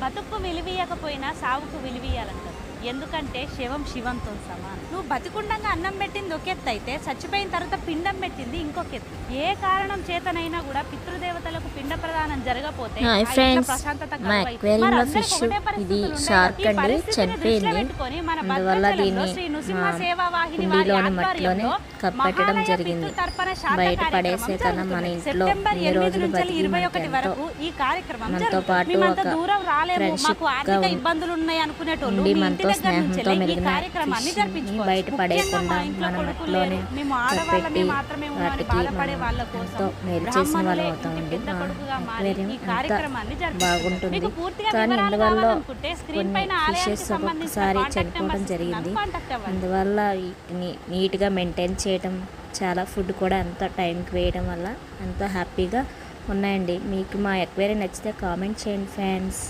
బతుకు విలువీయకపోయినా సావుకు విలువీయాలంటారు ఎందుకంటే శవం శివంతో సమానం నువ్వు బతికుండగా అన్నం పెట్టింది ఒక ఎత్తు అయితే చచ్చిపోయిన తర్వాత పిండం పెట్టింది ఇంకొక ఎత్తు ఏ కారణం చేతనైనా కూడా పితృదేవతలకు పిండ ప్రదానం జరగపోతే ఇది ఈ అండి, చనిపోయింది. అందువల్ల దీన్ని కుండీలోని మట్టిలోనే కప్పెట్టడం జరిగింది. బయట పడేసే కన్నా మన. ఇంట్లో రోజులు మనతో. పాటు ఒక మాకు గా ఆర్థిక ఉం- ఇబ్బందులు ఉన్నాయి అనుకునేటోళ్ళు ఉండి మీ మనతో స్నేహంతో మెలిగిన కార్యక్రమాన్ని ఫిష్ని జరిపించుకోవచ్చు. బయట ముఖ్యంగా పడేయకుండా మా ఇంట్లో మన ఉన్నామని వాటికి ఎంతో మేలు చేసిన వాళ్ళం అవుతామండి అంతా జరిపిస్తున్నారు. బాగుంటుంది కానీ అందువల్ల కొన్ని ఫిషెస్ ఒక్కొక్కసారి చనిపోవడం జరిగింది. అందువల్ల నీట్గా మెయింటైన్ చేయడం చాలా ఫుడ్ కూడా ఎంతో టైంకి వేయడం వల్ల ఎంతో హ్యాపీగా ఉన్నాయండి మీకు మా ఎక్వైరీ నచ్చితే కామెంట్ చేయండి ఫ్రెండ్స్